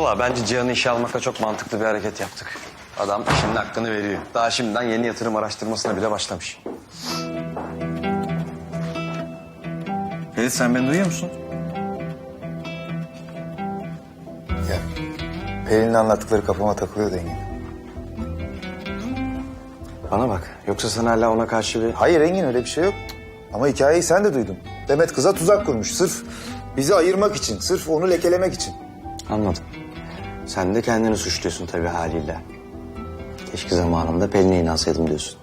Valla bence Cihan'ı işe almakla çok mantıklı bir hareket yaptık. Adam işinin hakkını veriyor. Daha şimdiden yeni yatırım araştırmasına bile başlamış. Ferit sen beni duyuyor musun? Ya Pelin'in anlattıkları kafama takılıyor Engin. Bana bak. Yoksa sen hala ona karşı bir... Hayır Engin öyle bir şey yok. Ama hikayeyi sen de duydun. Demet kıza tuzak kurmuş. Sırf bizi ayırmak için. Sırf onu lekelemek için. Anladım. Sen de kendini suçluyorsun tabii haliyle. Keşke zamanında Pelin'e inansaydım diyorsun.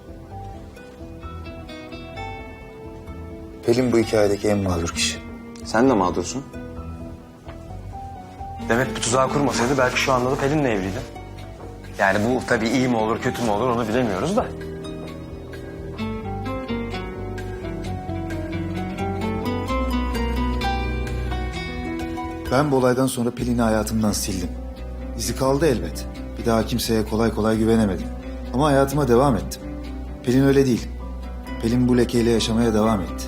Pelin bu hikayedeki en mağdur kişi. Sen de mağdursun. Demet bu tuzağı kurmasaydı belki şu anda da Pelin'le evliydi. Yani bu tabii iyi mi olur kötü mü olur onu bilemiyoruz da. Ben bu olaydan sonra Pelin'i hayatımdan sildim. İzi kaldı elbet. Bir daha kimseye kolay kolay güvenemedim. Ama hayatıma devam ettim. Pelin öyle değil. Pelin bu lekeyle yaşamaya devam etti.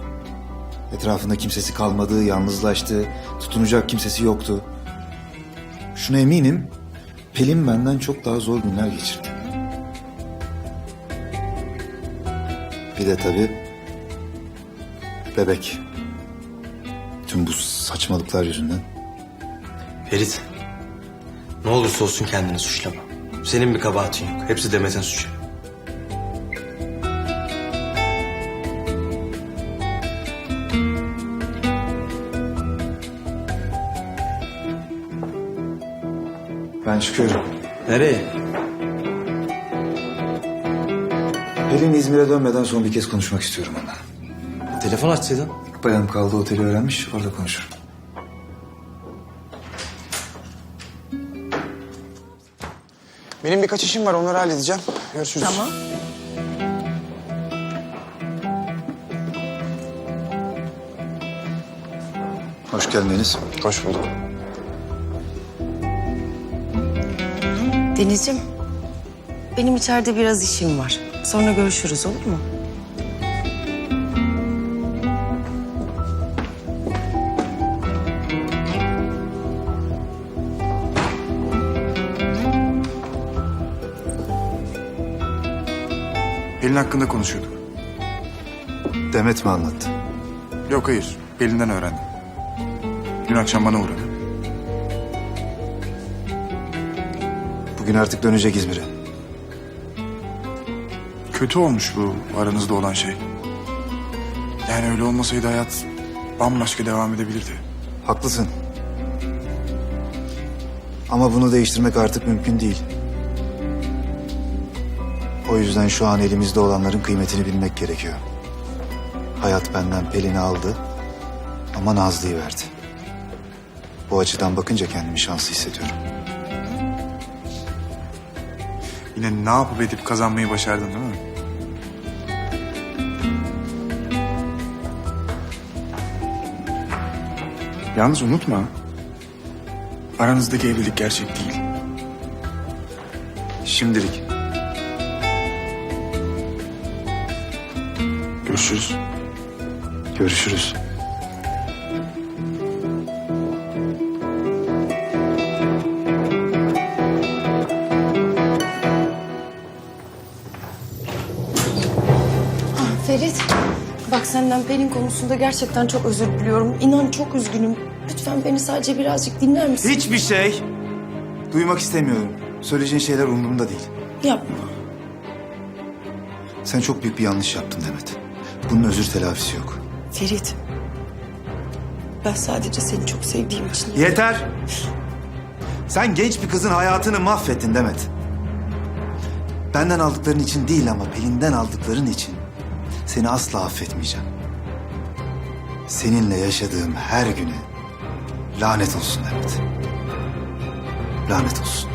Etrafında kimsesi kalmadı, yalnızlaştı, tutunacak kimsesi yoktu. Şuna eminim, Pelin benden çok daha zor günler geçirdi. Bir de tabii bebek. Tüm bu saçmalıklar yüzünden Ferit. Ne olursa olsun kendini suçlama. Senin bir kabahatin yok. Hepsi Demet'in suçu. Ben çıkıyorum. Nereye? Pelin İzmir'e dönmeden son bir kez konuşmak istiyorum onunla. Telefon açsaydın. Bayanım kaldığı oteli öğrenmiş, orada konuşurum. Benim birkaç işim var onları halledeceğim. Görüşürüz. Tamam. Hoş geldin Deniz. Hoş bulduk. Denizciğim, benim içeride biraz işim var. Sonra görüşürüz olur mu? Hakkında konuşuyorduk. Demet mi anlattı? Yok hayır. Pelin'den öğrendim. Dün akşam bana uğradı. Bugün artık dönecek İzmir'e. Kötü olmuş bu aranızda olan şey. Yani öyle olmasaydı hayat bambaşka devam edebilirdi. Haklısın. Ama bunu değiştirmek artık mümkün değil. O yüzden şu an elimizde olanların kıymetini bilmek gerekiyor. Hayat benden Pelin'i aldı ama Nazlı'yı verdi. Bu açıdan bakınca kendimi şanslı hissediyorum. Yine ne yapıp edip kazanmayı başardın değil mi? Yalnız unutma. Aranızdaki evlilik gerçek değil. Şimdilik. Görüşürüz. Görüşürüz. Ferit, bak senden Pelin konusunda gerçekten çok özür diliyorum. İnan çok üzgünüm. Lütfen beni sadece birazcık dinler misin? Hiçbir şey duymak istemiyorum. Söyleyeceğin şeyler umurumda değil. Yapma. Sen çok büyük bir yanlış yaptın Demet. Bunun özür telafisi yok. Ferit, ben sadece seni çok sevdiğim için... Yeter. Sen genç bir kızın hayatını mahvettin Demet. Benden aldıkların için değil ama Pelin'den aldıkların için seni asla affetmeyeceğim. Seninle yaşadığım her güne lanet olsun Demet. Lanet olsun.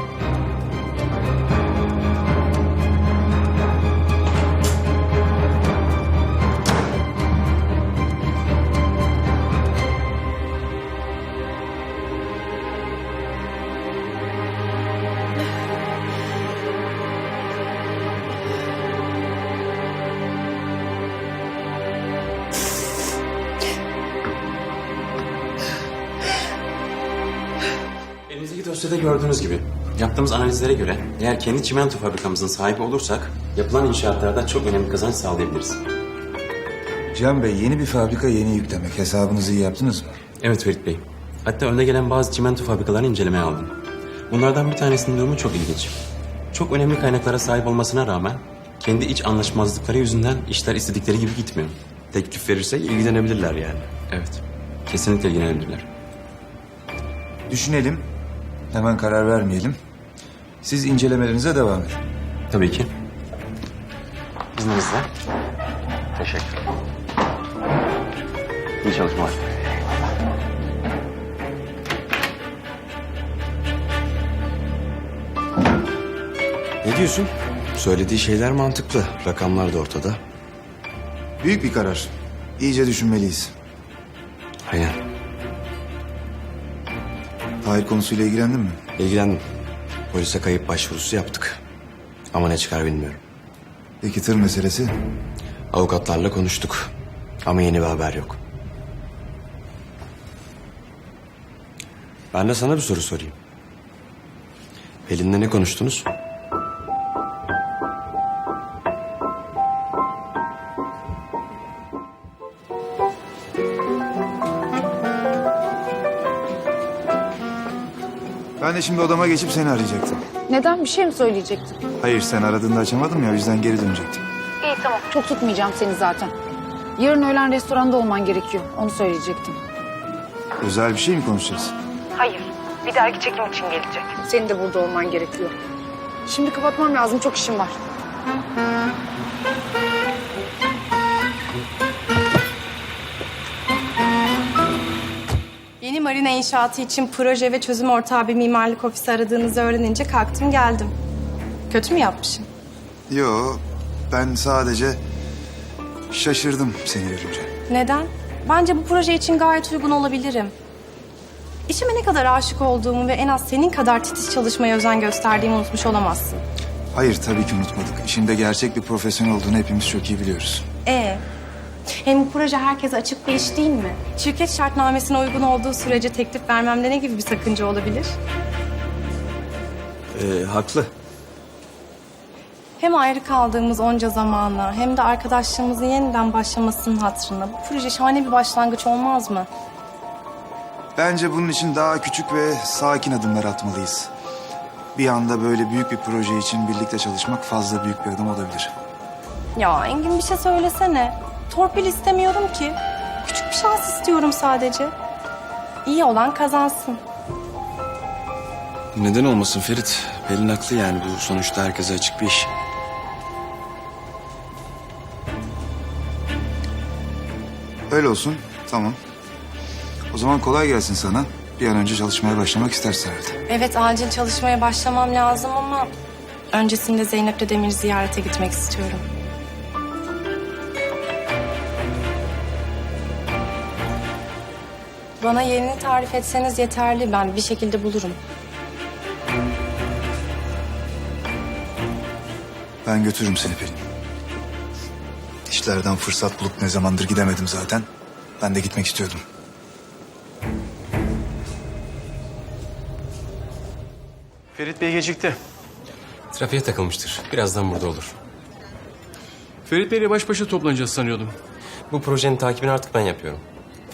Dosyada gördüğünüz gibi yaptığımız analizlere göre eğer kendi çimento fabrikamızın sahibi olursak yapılan inşaatlarda çok önemli kazanç sağlayabiliriz. Can Bey yeni bir fabrika yeni yüklemek. Hesabınızı iyi yaptınız mı? Evet Ferit Bey. Hatta önde gelen bazı çimento fabrikalarını incelemeye aldım. Bunlardan bir tanesinin durumu çok ilginç. Çok önemli kaynaklara sahip olmasına rağmen kendi iç anlaşmazlıkları yüzünden işler istedikleri gibi gitmiyor. Teklif verirsek ilgilenebilirler yani. Evet. Kesinlikle ilgilenebilirler. Düşünelim. Hemen karar vermeyelim. Siz incelemelerinize devam edin. Tabii ki. İzninizle. Teşekkür İyi çalışmalar. Ne diyorsun? Söylediği şeyler mantıklı. Rakamlar da ortada. Büyük bir karar. İyice düşünmeliyiz. Aynen. Tahir konusuyla ilgilendin mi? İlgilendim. Polise kayıp başvurusu yaptık. Ama ne çıkar bilmiyorum. Peki tır meselesi? Avukatlarla konuştuk. Ama yeni bir haber yok. Ben de sana bir soru sorayım. Pelin'le ne konuştunuz? Ben de şimdi odama geçip seni arayacaktım. Neden? Bir şey mi söyleyecektin? Hayır sen aradığında açamadım ya o yüzden geri dönecektim. İyi tamam. Çok tutmayacağım seni zaten. Yarın öğlen restoranda olman gerekiyor. Onu söyleyecektim. Özel bir şey mi konuşacağız? Hayır. Bir dergi çekim için gelecek. Senin de burada olman gerekiyor. Şimdi kapatmam lazım. Çok işim var. Yeni marina inşaatı için proje ve çözüm ortağı bir mimarlık ofisi aradığınızı öğrenince kalktım geldim. Kötü mü yapmışım? Yo ben sadece şaşırdım seni görünce. Neden? Bence bu proje için gayet uygun olabilirim. İşime ne kadar aşık olduğumu ve en az senin kadar titiz çalışmaya özen gösterdiğimi unutmuş olamazsın. Hayır tabii ki unutmadık. İşinde gerçek bir profesyonel olduğunu hepimiz çok iyi biliyoruz. Ee, hem bu proje herkese açık bir iş değil mi? Şirket şartnamesine uygun olduğu sürece teklif vermemde ne gibi bir sakınca olabilir? Ee, haklı. Hem ayrı kaldığımız onca zamana hem de arkadaşlığımızın yeniden başlamasının hatırına bu proje şahane bir başlangıç olmaz mı? Bence bunun için daha küçük ve sakin adımlar atmalıyız. Bir anda böyle büyük bir proje için birlikte çalışmak fazla büyük bir adım olabilir. Ya Engin bir şey söylesene. Torpil istemiyorum ki. Küçük bir şans istiyorum sadece. İyi olan kazansın. Neden olmasın Ferit? Pelin haklı yani bu sonuçta herkese açık bir iş. Öyle olsun, tamam. O zaman kolay gelsin sana. Bir an önce çalışmaya başlamak istersin herhalde. Evet acil çalışmaya başlamam lazım ama... ...öncesinde Zeynep'le Demir ziyarete gitmek istiyorum. Bana yerini tarif etseniz yeterli. Ben bir şekilde bulurum. Ben götürürüm seni Pelin. İşlerden fırsat bulup ne zamandır gidemedim zaten. Ben de gitmek istiyordum. Ferit Bey gecikti. Trafiğe takılmıştır. Birazdan burada olur. Ferit Bey'le baş başa toplanacağız sanıyordum. Bu projenin takibini artık ben yapıyorum.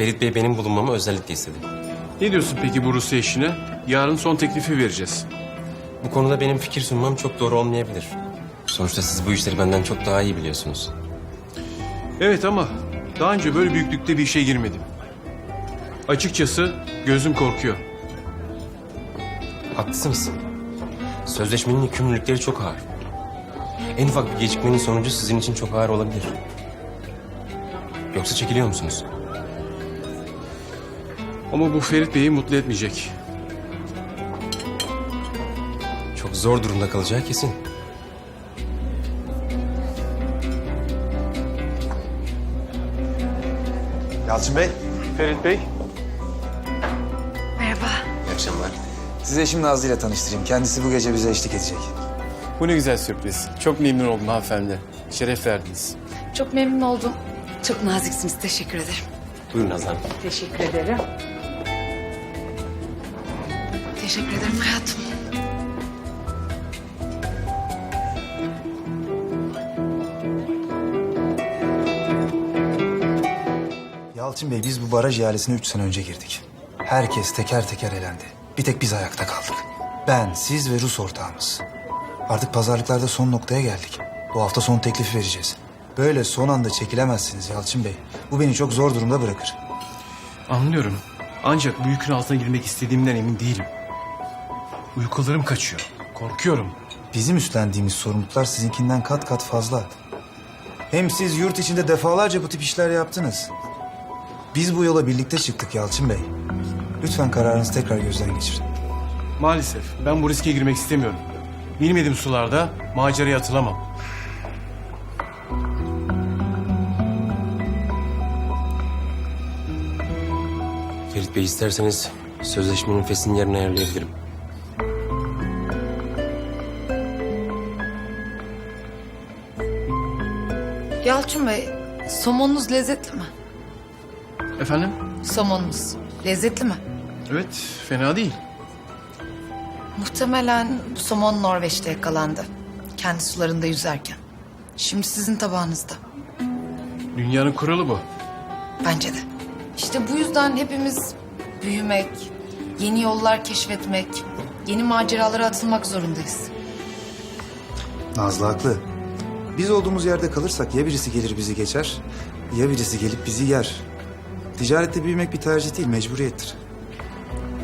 Ferit Bey benim bulunmamı özellikle istedi. Ne diyorsun peki bu Rusya işine? Yarın son teklifi vereceğiz. Bu konuda benim fikir sunmam çok doğru olmayabilir. Sonuçta siz bu işleri benden çok daha iyi biliyorsunuz. Evet ama daha önce böyle büyüklükte bir işe girmedim. Açıkçası gözüm korkuyor. Haklısınız. Sözleşmenin yükümlülükleri çok ağır. En ufak bir gecikmenin sonucu sizin için çok ağır olabilir. Yoksa çekiliyor musunuz? Ama bu Ferit Bey'i mutlu etmeyecek. Çok zor durumda kalacağı kesin. Yalçın Bey. Ferit Bey, İyi akşamlar. Size şimdi Nazlı ile tanıştırayım. Kendisi bu gece bize eşlik edecek. bu ne güzel sürpriz. Çok memnun oldum hanımefendi. Şeref verdiniz. Çok memnun oldum. Çok naziksiniz. Teşekkür ederim. Buyurun Nazlı Hanım. Teşekkür ederim. Teşekkür ederim hayatım. Yalçın Bey biz bu baraj ihalesine üç sene önce girdik. Herkes teker teker elendi. Bir tek biz ayakta kaldık. Ben, siz ve Rus ortağımız. Artık pazarlıklarda son noktaya geldik. Bu hafta son teklifi vereceğiz. Böyle son anda çekilemezsiniz Yalçın Bey. Bu beni çok zor durumda bırakır. Anlıyorum. Ancak bu yükün altına girmek istediğimden emin değilim. Uykularım kaçıyor. Korkuyorum. Bizim üstlendiğimiz sorumluluklar sizinkinden kat kat fazla. Hem siz yurt içinde defalarca bu tip işler yaptınız. Biz bu yola birlikte çıktık Yalçın Bey. Lütfen kararınızı tekrar gözden geçirin. Maalesef ben bu riske girmek istemiyorum. Bilmediğim sularda maceraya atılamam. Ferit Bey isterseniz sözleşmenin fesini yerine ayarlayabilirim. Yalçın Bey, somonunuz lezzetli mi? Efendim? Somonunuz lezzetli mi? Evet, fena değil. Muhtemelen bu somon Norveç'te yakalandı. Kendi sularında yüzerken. Şimdi sizin tabağınızda. Dünyanın kuralı bu. Bence de. İşte bu yüzden hepimiz büyümek, yeni yollar keşfetmek, yeni maceralara atılmak zorundayız. Nazlı haklı. Biz olduğumuz yerde kalırsak ya birisi gelir bizi geçer ya birisi gelip bizi yer. Ticarette büyümek bir tercih değil, mecburiyettir.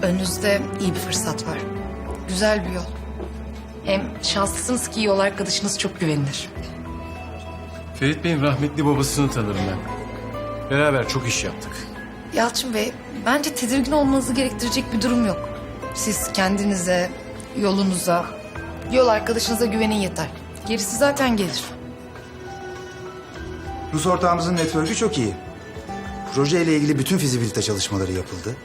Önünüzde iyi bir fırsat var. Güzel bir yol. Hem şanslısınız ki yol arkadaşınız çok güvenilir. Ferit Bey'in rahmetli babasını tanırım ben. Beraber çok iş yaptık. Yalçın Bey, bence tedirgin olmanızı gerektirecek bir durum yok. Siz kendinize, yolunuza, yol arkadaşınıza güvenin yeter. Gerisi zaten gelir. Rus ortağımızın network'ü çok iyi. Proje ile ilgili bütün fizibilite çalışmaları yapıldı.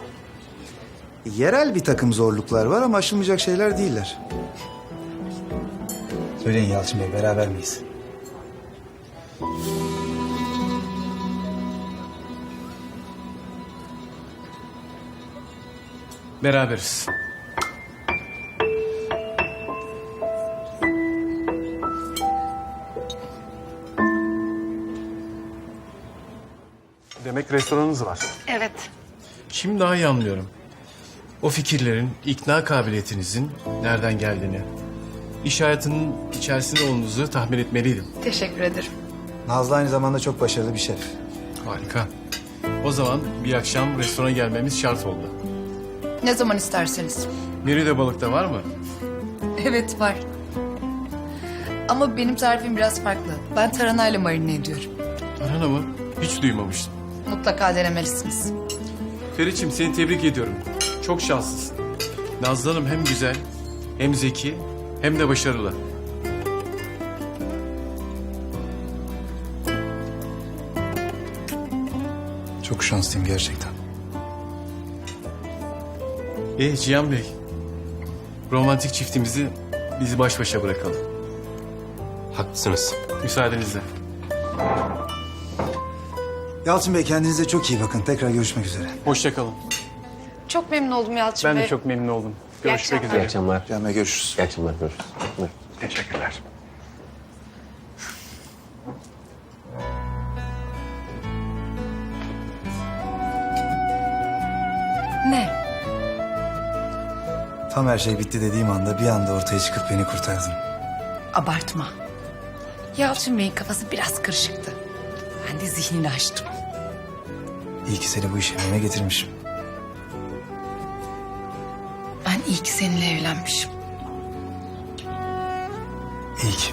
Yerel bir takım zorluklar var ama aşılmayacak şeyler değiller. Söyleyin Yalçın Bey, beraber miyiz? Beraberiz. Restoranınız var. Evet. Şimdi daha iyi anlıyorum. O fikirlerin, ikna kabiliyetinizin nereden geldiğini, iş hayatının içerisinde olduğunuzu tahmin etmeliydim. Teşekkür ederim. Nazlı aynı zamanda çok başarılı bir şef. Harika. O zaman bir akşam restorana gelmemiz şart oldu. Ne zaman isterseniz. Merida balıkta var mı? Evet var. Ama benim tarifim biraz farklı. Ben taranayla marine ediyorum. Tarhana mı? Hiç duymamıştım. Mutlaka denemelisiniz. Feriç'im seni tebrik ediyorum. Çok şanslısın. Nazlı Hanım hem güzel, hem zeki, hem de başarılı. Çok şanslıyım gerçekten. E Cihan Bey, romantik çiftimizi bizi baş başa bırakalım. Haklısınız. Müsaadenizle. Yalçın Bey kendinize çok iyi bakın. Tekrar görüşmek üzere. Hoşça kalın. Çok memnun oldum Yalçın Ben Bey. de çok memnun oldum. Görüşmek akşamlar. üzere. İyi akşamlar. Gelme görüşürüz. İyi akşamlar. Görüşürüz. Buyurun. Teşekkürler. Ne? Tam her şey bitti dediğim anda bir anda ortaya çıkıp beni kurtardın. Abartma. Yalçın Bey'in kafası biraz kırışıktı. Ben de zihnini açtım. İyi ki seni bu işe yerine getirmişim. Ben iyi ki seninle evlenmişim. İyi ki.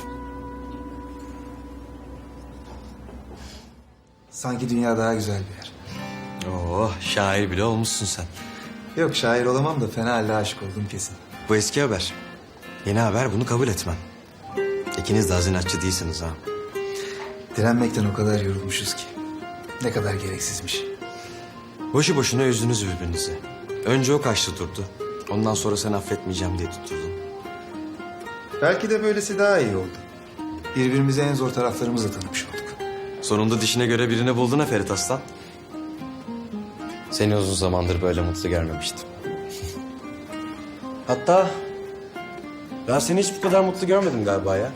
Sanki dünya daha güzel bir yer. Oo, şair bile olmuşsun sen. Yok şair olamam da fena halde aşık oldum kesin. Bu eski haber. Yeni haber bunu kabul etmem. İkiniz de hazinatçı değilsiniz ha. Direnmekten o kadar yorulmuşuz ki. Ne kadar gereksizmiş. Boşu boşuna üzdünüz birbirinizi. Önce o kaçtı durdu. Ondan sonra sen affetmeyeceğim diye tutturdun. Belki de böylesi daha iyi oldu. Birbirimize en zor taraflarımızla tanımış olduk. Sonunda dişine göre birini buldun ha Ferit Aslan. Seni uzun zamandır böyle mutlu görmemiştim. Hatta ben seni hiç bu kadar mutlu görmedim galiba ya.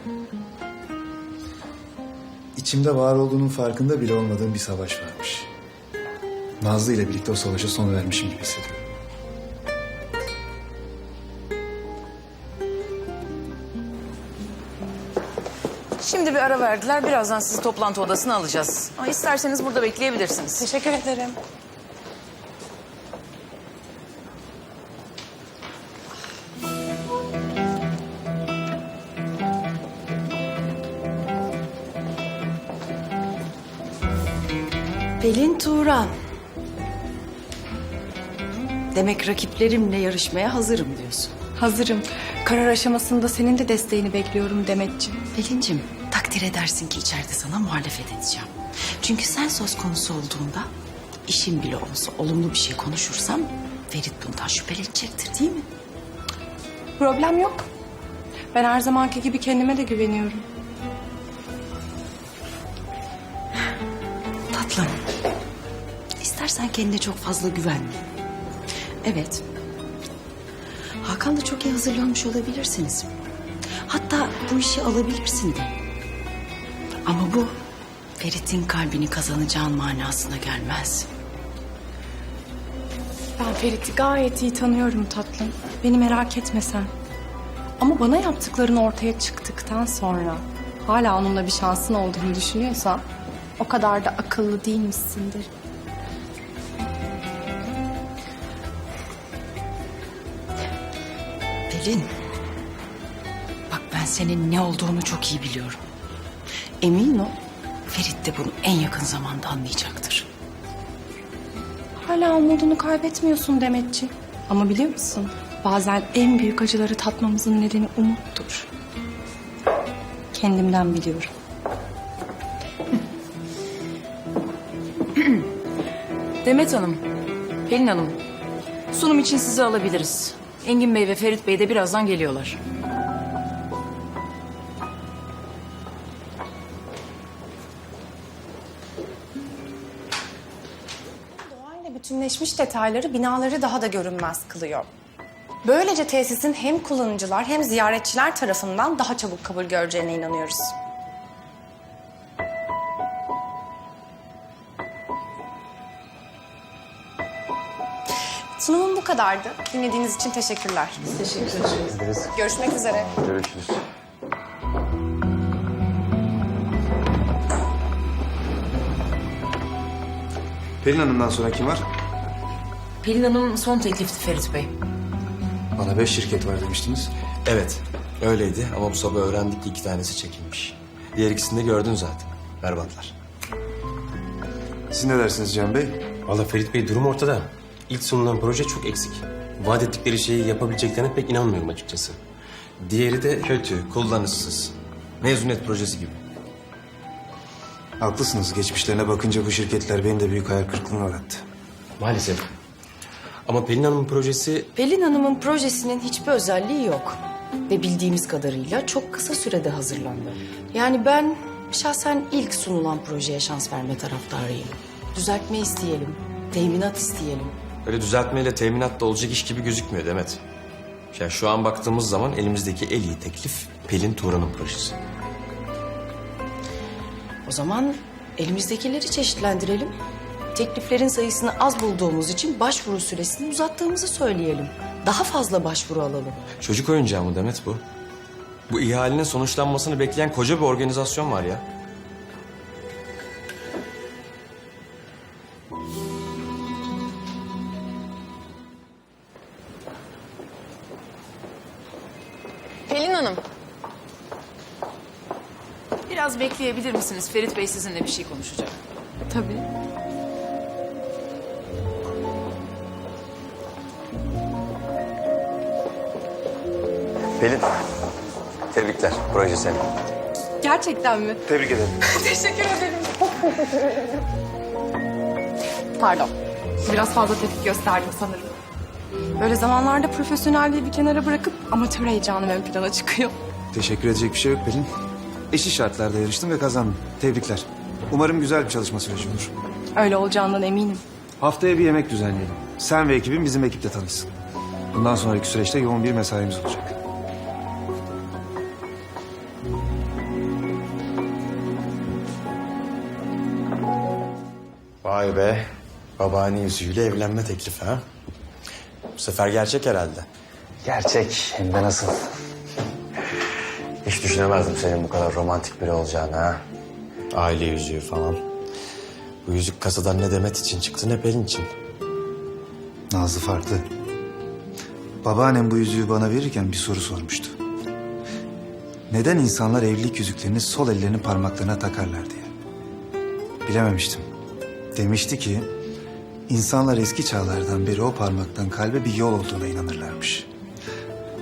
İçimde var olduğunun farkında bile olmadığım bir savaş varmış. Nazlı ile birlikte o savaşa son vermişim gibi hissediyorum. Şimdi bir ara verdiler. Birazdan sizi toplantı odasına alacağız. Ama isterseniz burada bekleyebilirsiniz. Teşekkür ederim. Pelin Turan. Demek rakiplerimle yarışmaya hazırım diyorsun. Hazırım. Karar aşamasında senin de desteğini bekliyorum Demetciğim. Pelin'cim takdir edersin ki içeride sana muhalefet edeceğim. Çünkü sen söz konusu olduğunda işin bile olsa olumlu bir şey konuşursam Ferit bundan şüphelenecektir değil mi? Problem yok. Ben her zamanki gibi kendime de güveniyorum. Tatlım. İstersen kendine çok fazla güvenme. Evet. Hakan da çok iyi hazırlanmış olabilirsiniz. Hatta bu işi alabilirsin de. Ama bu Ferit'in kalbini kazanacağın manasına gelmez. Ben Ferit'i gayet iyi tanıyorum tatlım. Beni merak etme sen. Ama bana yaptıkların ortaya çıktıktan sonra hala onunla bir şansın olduğunu düşünüyorsan o kadar da akıllı değilmişsindir. Pelin. Bak ben senin ne olduğunu çok iyi biliyorum. Emin ol Ferit de bunu en yakın zamanda anlayacaktır. Hala umudunu kaybetmiyorsun Demetciğim. Ama biliyor musun? Bazen en büyük acıları tatmamızın nedeni umuttur. Kendimden biliyorum. Demet Hanım, Pelin Hanım. Sunum için sizi alabiliriz. Engin Bey ve Ferit Bey de birazdan geliyorlar. Doğayla bütünleşmiş detayları binaları daha da görünmez kılıyor. Böylece tesisin hem kullanıcılar hem ziyaretçiler tarafından daha çabuk kabul göreceğine inanıyoruz. Bu kadardı. Dinlediğiniz için teşekkürler. Teşekkür ederiz. Görüşmek üzere. Görüşürüz. Pelin Hanım'dan sonra kim var? Pelin Hanım son teklifti Ferit Bey. Bana beş şirket var demiştiniz. Evet öyleydi ama bu sabah öğrendik ki iki tanesi çekilmiş. Diğer ikisini de gördün zaten. Berbatlar. Siz ne dersiniz Can Bey? Valla Ferit Bey durum ortada. İlk sunulan proje çok eksik. Vaat ettikleri şeyi yapabileceklerine pek inanmıyorum açıkçası. Diğeri de Kötü, kullanışsız. Mezuniyet projesi gibi. Haklısınız. Geçmişlerine bakınca bu şirketler beni de büyük hayal kırıklığına uğrattı. maalesef. Ama Pelin Hanım'ın projesi Pelin Hanım'ın projesinin hiçbir özelliği yok. Ve bildiğimiz kadarıyla çok kısa sürede hazırlandı. Yani ben şahsen ilk sunulan projeye şans verme taraftarıyım. Düzeltme isteyelim, teminat isteyelim. Öyle düzeltmeyle teminat da olacak iş gibi gözükmüyor Demet. Ya şu an baktığımız zaman elimizdeki en iyi teklif Pelin Turan'ın projesi. O zaman elimizdekileri çeşitlendirelim. Tekliflerin sayısını az bulduğumuz için başvuru süresini uzattığımızı söyleyelim. Daha fazla başvuru alalım. Çocuk oyuncağı mı Demet bu? Bu ihalenin sonuçlanmasını bekleyen koca bir organizasyon var ya. Pelin Hanım. Biraz bekleyebilir misiniz? Ferit Bey sizinle bir şey konuşacak. Tabii. Pelin. Tebrikler. Proje senin. Gerçekten mi? Tebrik ederim. Teşekkür ederim. Pardon. Biraz fazla tepki gösterdim sanırım. Böyle zamanlarda profesyonelliği bir kenara bırakıp amatör heyecanım ön plana çıkıyor. Teşekkür edecek bir şey yok Pelin. Eşit şartlarda yarıştım ve kazandım. Tebrikler. Umarım güzel bir çalışma süreci olur. Öyle olacağından eminim. Haftaya bir yemek düzenleyelim. Sen ve ekibin bizim ekiple tanışsın. Bundan sonraki süreçte yoğun bir mesaimiz olacak. Vay be. Babaanne yüzüğüyle evlenme teklifi ha. Bu sefer gerçek herhalde. Gerçek hem de nasıl. Hiç düşünemezdim senin bu kadar romantik biri olacağını ha. Aile yüzüğü falan. Bu yüzük kasadan ne Demet için çıktı ne Pelin için. Nazlı farklı. Babaannem bu yüzüğü bana verirken bir soru sormuştu. Neden insanlar evlilik yüzüklerini sol ellerinin parmaklarına takarlar diye. Bilememiştim. Demişti ki insanlar eski çağlardan beri o parmaktan kalbe bir yol olduğuna inanırlarmış.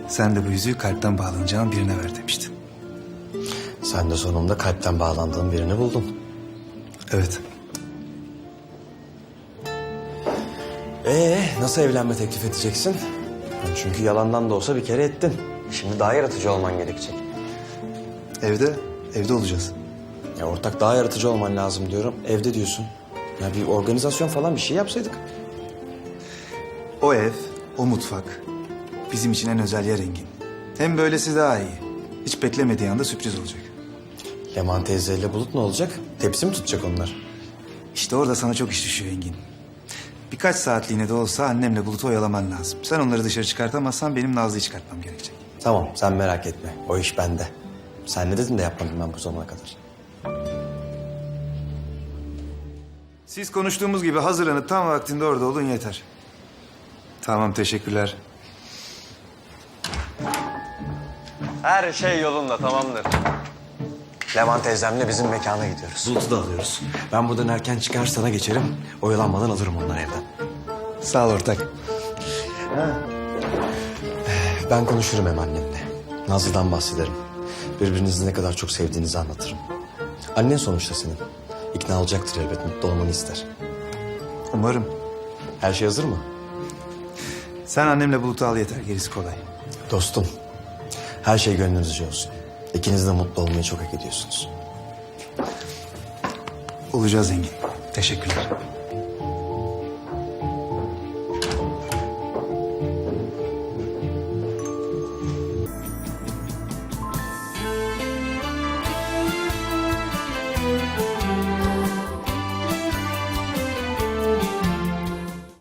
Sen de bu yüzüğü kalpten bağlanacağın birine ver demiştin. Sen de sonunda kalpten bağlandığın birini buldun. Evet. Ee, nasıl evlenme teklif edeceksin? Çünkü yalandan da olsa bir kere ettin. Şimdi daha yaratıcı olman gerekecek. Evde, evde olacağız. Ya ortak daha yaratıcı olman lazım diyorum. Evde diyorsun. Ya bir organizasyon falan bir şey yapsaydık. O ev, o mutfak bizim için en özel yer Engin. Hem böylesi daha iyi. Hiç beklemediği anda sürpriz olacak. Leman teyzeyle Bulut ne olacak? Tepsi mi tutacak onlar? İşte orada sana çok iş düşüyor Engin. Birkaç saatliğine de olsa annemle Bulut'u oyalaman lazım. Sen onları dışarı çıkartamazsan benim Nazlı'yı çıkartmam gerekecek. Tamam sen merak etme. O iş bende. Sen ne dedin de yapmadım ben bu zamana kadar. Siz konuştuğumuz gibi hazırlanıp tam vaktinde orada olun yeter. Tamam teşekkürler. Her şey yolunda tamamdır. Leman teyzemle bizim mekana gidiyoruz. Bulut'u da alıyoruz. Ben buradan erken çıkar sana geçerim. Oyalanmadan alırım onları evden. Sağ ol ortak. Ben konuşurum hem annemle. Nazlı'dan bahsederim. Birbirinizi ne kadar çok sevdiğinizi anlatırım. Annen sonuçta senin. İkna olacaktır elbet. Mutlu olmanı ister. Umarım. Her şey hazır mı? Sen annemle Bulut'u al yeter gerisi kolay. Dostum, her şey gönlünüzce olsun. İkiniz de mutlu olmayı çok hak ediyorsunuz. Olacağız Engin. Teşekkürler.